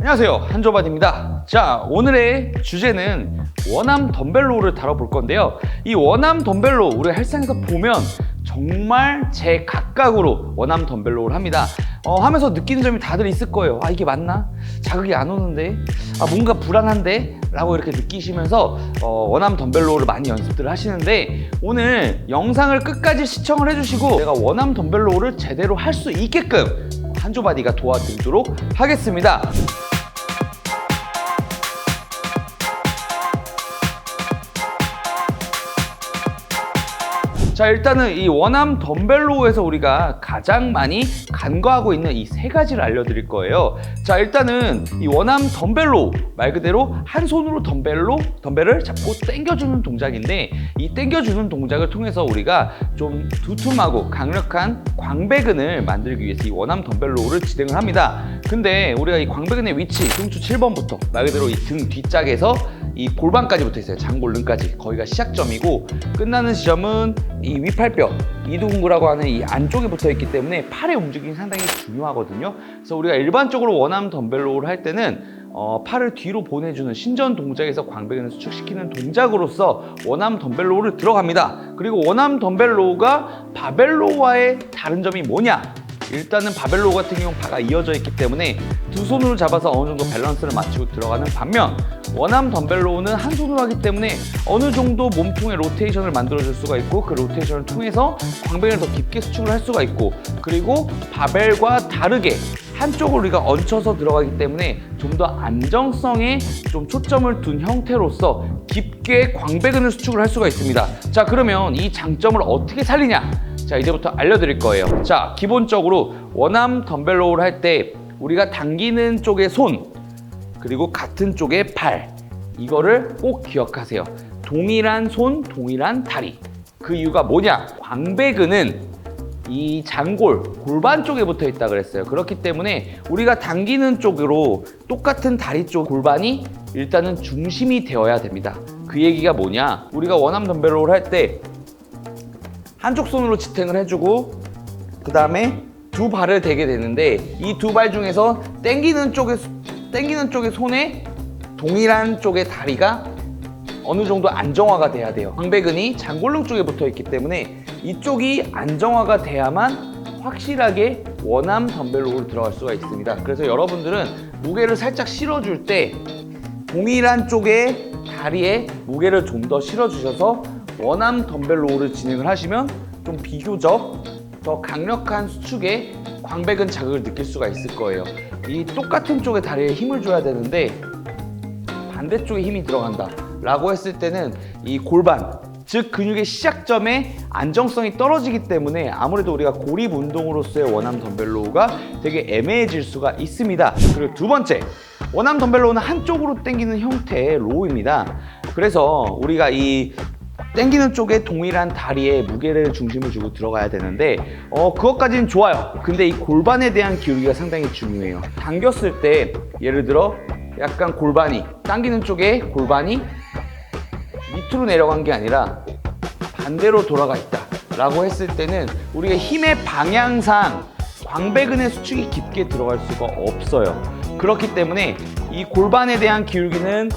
안녕하세요. 한조바디입니다. 자 오늘의 주제는 원암 덤벨로우를 다뤄볼 건데요. 이 원암 덤벨로우 우리 헬스장에서 보면 정말 제 각각으로 원암 덤벨로우를 합니다. 어, 하면서 느끼는 점이 다들 있을 거예요. 아 이게 맞나? 자극이 안 오는데? 아 뭔가 불안한데? 라고 이렇게 느끼시면서 어, 원암 덤벨로우를 많이 연습들을 하시는데 오늘 영상을 끝까지 시청을 해주시고 내가 원암 덤벨로우를 제대로 할 수 있게끔 한조바디가 도와드리도록 하겠습니다 자 일단은 이 원암 덤벨로우에서 우리가 가장 많이 간과하고 있는 이 세 가지를 알려드릴 거예요. 자 일단은 이 원암 덤벨로우 말 그대로 한 손으로 덤벨로 덤벨을 잡고 당겨주는 동작인데 이 당겨주는 동작을 통해서 우리가 좀 두툼하고 강력한 광배근을 만들기 위해서 이 원암 덤벨로우를 진행을 합니다. 근데 우리가 이 광배근의 위치 흉추 7번부터 말 그대로 이 등 뒷짝에서 이 골반까지 붙어 있어요. 장골른까지 거기가 시작점이고 끝나는 지점은 이 위팔뼈 이두근구라고 하는 이 안쪽에 붙어 있기 때문에 팔의 움직임이 상당히 중요하거든요. 그래서 우리가 일반적으로 원암 덤벨로우를 할 때는 어, 팔을 뒤로 보내주는 신전 동작에서 광배근을 수축시키는 동작으로서 원암 덤벨로우를 들어갑니다. 그리고 원암 덤벨로우가 바벨로우와의 다른 점이 뭐냐? 일단은 바벨로 같은 경우 바가 이어져 있기 때문에 두 손으로 잡아서 어느 정도 밸런스를 맞추고 들어가는 반면 원암 덤벨로우는 한 손으로 하기 때문에 어느 정도 몸통의 로테이션을 만들어줄 수가 있고 그 로테이션을 통해서 광배근을 더 깊게 수축을 할 수가 있고 그리고 바벨과 다르게 한쪽을 우리가 얹혀서 들어가기 때문에 좀 더 안정성에 좀 초점을 둔 형태로서 깊게 광배근을 수축을 할 수가 있습니다. 자 그러면 이 장점을 어떻게 살리냐? 자 이제부터 알려드릴 거예요. 자 기본적으로 원암 덤벨 로우를 할 때 우리가 당기는 쪽의 손 그리고 같은 쪽의 팔 이거를 꼭 기억하세요. 동일한 손 동일한 다리. 그 이유가 뭐냐? 광배근은 이 장골 골반 쪽에 붙어 있다 그랬어요. 그렇기 때문에 우리가 당기는 쪽으로 똑같은 다리 쪽 골반이 일단은 중심이 되어야 됩니다. 그 얘기가 뭐냐? 우리가 원암 덤벨로우를 할 때 한쪽 손으로 지탱을 해주고 그 다음에 두 발을 대게 되는데 이 두 발 중에서 당기는 쪽에 당기는 쪽의 손에 동일한 쪽의 다리가 어느 정도 안정화가 돼야 돼요. 광배근이 장골릉 쪽에 붙어 있기 때문에 이쪽이 안정화가 돼야만 확실하게 원암 덤벨로우로 들어갈 수가 있습니다. 그래서 여러분들은 무게를 살짝 실어줄 때 동일한 쪽의 다리에 무게를 좀 더 실어주셔서 원암 덤벨 로우를 진행을 하시면 좀 비교적 더 강력한 수축에 광배근 자극을 느낄 수가 있을 거예요. 이 똑같은 쪽의 다리에 힘을 줘야 되는데 반대쪽에 힘이 들어간다 라고 했을 때는 이 골반 즉 근육의 시작점에 안정성이 떨어지기 때문에 아무래도 우리가 고립 운동으로서의 원암 덤벨로우가 되게 애매해질 수가 있습니다 그리고 두 번째 원암 덤벨로우는 한쪽으로 당기는 형태의 로우입니다 그래서 우리가 이 당기는 쪽에 동일한 다리에 무게를 중심을 주고 들어가야 되는데 어 그것까지는 좋아요. 근데 이 골반에 대한 기울기가 상당히 중요해요. 당겼을 때 예를 들어 약간 골반이 당기는 쪽에 골반이 밑으로 내려간 게 아니라 반대로 돌아가 있다 라고 했을 때는 우리가 힘의 방향상 광배근의 수축이 깊게 들어갈 수가 없어요. 그렇기 때문에 이 골반에 대한 기울기는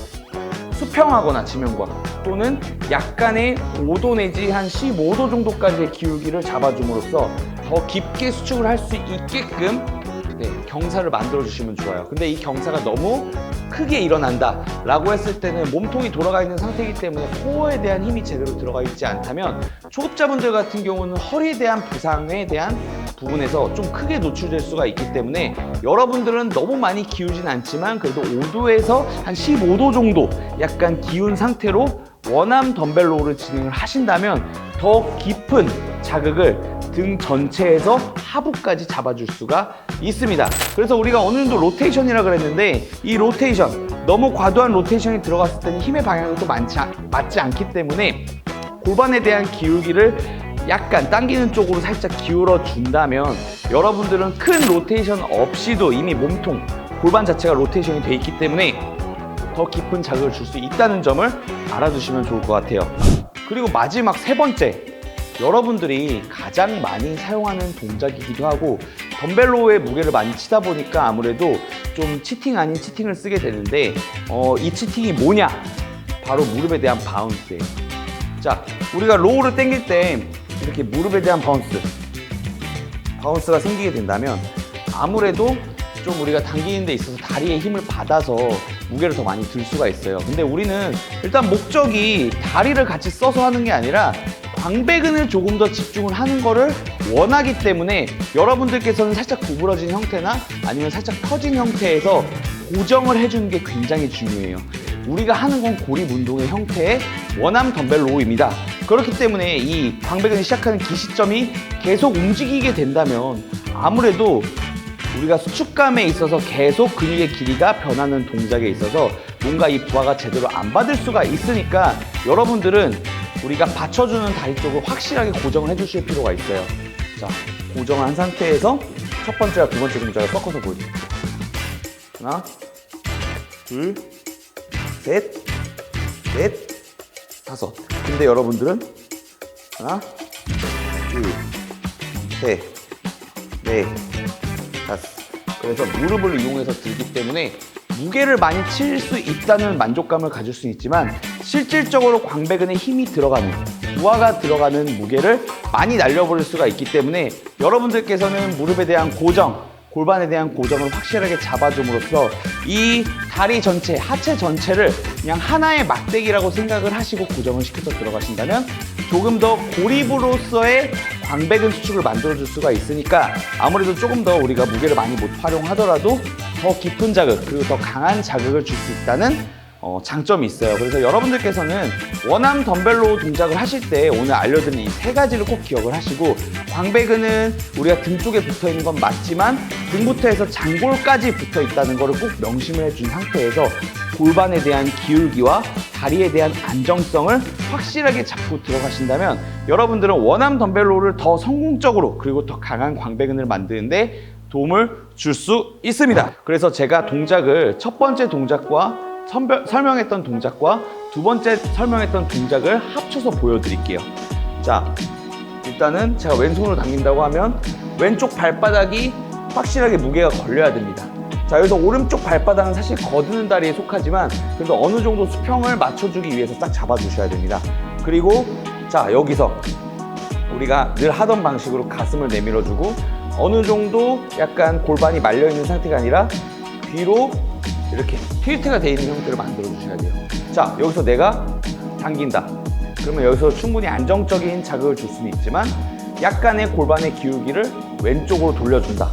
수평하거나 지면과 또는 약간의 5도 내지 한 15도 정도까지의 기울기를 잡아줌으로써 더 깊게 수축을 할 수 있게끔 네, 경사를 만들어 주시면 좋아요. 근데 이 경사가 너무 크게 일어난다 라고 했을 때는 몸통이 돌아가 있는 상태이기 때문에 코어에 대한 힘이 제대로 들어가 있지 않다면 초급자분들 같은 경우는 허리에 대한 부상에 대한 부분에서 좀 크게 노출될 수가 있기 때문에 여러분들은 너무 많이 기울진 않지만 그래도 5도에서 한 15도 정도 약간 기운 상태로 원암 덤벨 로우를 진행을 하신다면 더 깊은 자극을 등 전체에서 하부까지 잡아줄 수가 있습니다. 그래서 우리가 어느 정도 로테이션이라 그랬는데 이 로테이션 너무 과도한 로테이션이 들어갔을 때는 힘의 방향이 또 많지, 않- 맞지 않기 때문에 골반에 대한 기울기를 약간 당기는 쪽으로 살짝 기울어 준다면 여러분들은 큰 로테이션 없이도 이미 몸통 골반 자체가 로테이션이 돼 있기 때문에 더 깊은 자극을 줄 수 있다는 점을 알아두시면 좋을 것 같아요. 그리고 마지막 세 번째. 여러분들이 가장 많이 사용하는 동작이기도 하고 덤벨로의 무게를 많이 치다 보니까 아무래도 좀 치팅 아닌 치팅을 쓰게 되는데 어, 이 치팅이 뭐냐? 바로 무릎에 대한 바운스예요. 자, 우리가 로우를 당길 때 이렇게 무릎에 대한 바운스, 바운스가 생기게 된다면 아무래도 좀 우리가 당기는 데 있어서 다리에 힘을 받아서 무게를 더 많이 들 수가 있어요. 근데 우리는 일단 목적이 다리를 같이 써서 하는 게 아니라 광배근을 조금 더 집중을 하는 거를 원하기 때문에 여러분들께서는 살짝 구부러진 형태나 아니면 살짝 터진 형태에서 고정을 해주는 게 굉장히 중요해요. 우리가 하는 건 고립 운동의 형태의 원암 덤벨 로우입니다. 그렇기 때문에 이 광배근이 시작하는 기시점이 계속 움직이게 된다면 아무래도 우리가 수축감에 있어서 계속 근육의 길이가 변하는 동작에 있어서 뭔가 이 부하가 제대로 안 받을 수가 있으니까 여러분들은 우리가 받쳐주는 다리 쪽을 확실하게 고정을 해주실 필요가 있어요. 자, 고정한 상태에서 첫 번째와 두 번째 동작을 섞어서 보여드릴게요. 하나, 둘, 셋, 넷, 다섯. 근데 여러분들은 하나, 둘, 셋, 넷, 그래서 무릎을 이용해서 들기 때문에 무게를 많이 칠 수 있다는 만족감을 가질 수 있지만 실질적으로 광배근에 힘이 들어가는 부하가 들어가는 무게를 많이 날려버릴 수가 있기 때문에 여러분들께서는 무릎에 대한 고정 골반에 대한 고정을 확실하게 잡아줌으로써 이 다리 전체, 하체 전체를 그냥 하나의 막대기라고 생각을 하시고 고정을 시켜서 들어가신다면 조금 더 고립으로서의 광배근 수축을 만들어줄 수가 있으니까 아무래도 조금 더 우리가 무게를 많이 못 활용하더라도 더 깊은 자극 그리고 더 강한 자극을 줄 수 있다는 어, 장점이 있어요. 그래서 여러분들께서는 원암 덤벨로 동작을 하실 때 오늘 알려드린 이 세 가지를 꼭 기억을 하시고 광배근은 우리가 등 쪽에 붙어 있는 건 맞지만 등부터 해서 장골까지 붙어 있다는 것을 꼭 명심을 해준 상태에서 골반에 대한 기울기와 다리에 대한 안정성을 확실하게 잡고 들어가신다면 여러분들은 원암 덤벨로를 더 성공적으로 그리고 더 강한 광배근을 만드는데 도움을 줄 수 있습니다. 그래서 제가 동작을 첫 번째 동작과 선별- 설명했던 동작과 두 번째 설명했던 동작을 합쳐서 보여드릴게요. 자, 일단은 제가 왼손으로 당긴다고 하면 왼쪽 발바닥이 확실하게 무게가 걸려야 됩니다. 자, 여기서 오른쪽 발바닥은 사실 거드는 다리에 속하지만 그래도 어느 정도 수평을 맞춰주기 위해서 딱 잡아주셔야 됩니다. 그리고 자, 여기서 우리가 늘 하던 방식으로 가슴을 내밀어주고 어느 정도 약간 골반이 말려 있는 상태가 아니라 뒤로 이렇게 틸트가 돼 있는 형태를 만들어 주셔야 돼요. 자, 여기서 내가 당긴다. 그러면 여기서 충분히 안정적인 자극을 줄 수는 있지만 약간의 골반의 기울기를 왼쪽으로 돌려준다.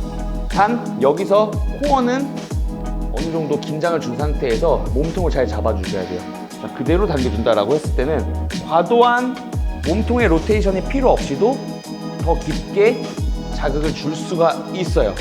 단 여기서 코어는 어느 정도 긴장을 준 상태에서 몸통을 잘 잡아주셔야 돼요. 자, 그대로 당겨준다라고 했을 때는 과도한 몸통의 로테이션이 필요 없이도 더 깊게 자극을 줄 수가 있어요.